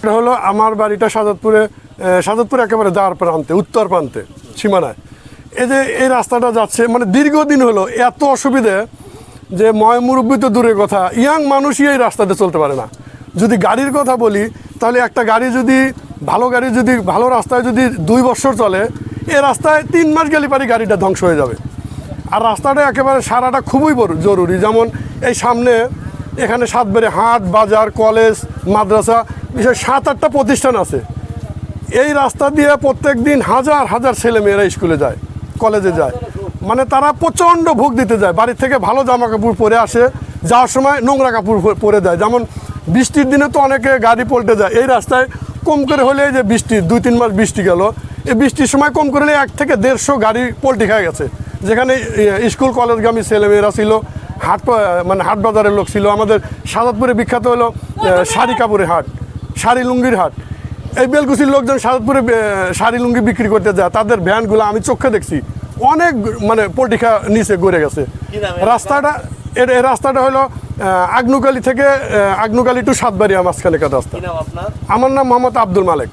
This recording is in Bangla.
এটা হলো আমার বাড়িটা আহ, সাজাদপুর একেবারে দ্বার প্রান্তে উত্তর প্রান্তে সীমানায়। এই যে এই রাস্তাটা যাচ্ছে মানে দীর্ঘদিন হলো এত অসুবিধে যে ময় মুরব্বী তো দূরের কথা ইয়াং মানুষই এই রাস্তাতে চলতে পারে না। যদি গাড়ির কথা বলি তাহলে একটা গাড়ি যদি ভালো গাড়ি যদি ভালো রাস্তায় যদি দুই বছর চলে এ রাস্তায় তিন মাস গেলে পারি গাড়িটা ধ্বংস হয়ে যাবে। আর রাস্তাটা একেবারে সারাটা খুবই জরুরি। যেমন এই সামনে এখানে সাতবারে হাট, বাজার, কলেজ, মাদ্রাসা, বিশেষ সাত, আটটা প্রতিষ্ঠান আছে। এই রাস্তা দিয়ে প্রত্যেক দিন হাজার হাজার ছেলে মেয়েরা স্কুলে যায়, কলেজে যায়। মানে তারা প্রচণ্ড ভোগ দিতে যায়। বাড়ির থেকে ভালো জামা কাপড় পরে আসে, যাওয়ার সময় নোংরা কাপড় পরে যায়। যেমন বৃষ্টির দিনে তো অনেকে গাড়ি পল্টে যায়। এই রাস্তায় কম করে হলে যে বৃষ্টি, দুই, তিন মাস বৃষ্টি গেল। এই বৃষ্টির সময় কম করে হলে এক থেকে দেড়শো গাড়ি পল্টি খেয়ে গেছে। যেখানে স্কুল কলেজগামী ছেলেমেয়েরা ছিল হাট মানে হাট বাজারের লোক ছিল। আমাদের সাজাদপুরে বিখ্যাত হলো শাড়ি কাপড়ের হাট শাড়ি লুঙ্গির হাট। এই বেলকুচির লোকজন সাজাদপুরে শাড়ি লুঙ্গি বিক্রি করতে যায়। তাদের ভ্যানগুলো আমি চোখে দেখছি। অনেক মানে পল্টিখা নিচে গড়ে গেছে। রাস্তাটা এর এই রাস্তাটা হলো আগনুকালি থেকে আগনুকালি টু সাতবাড়িয়া মাঝখানে রাস্তা। আমার নাম মোহাম্মদ আব্দুল মালেক।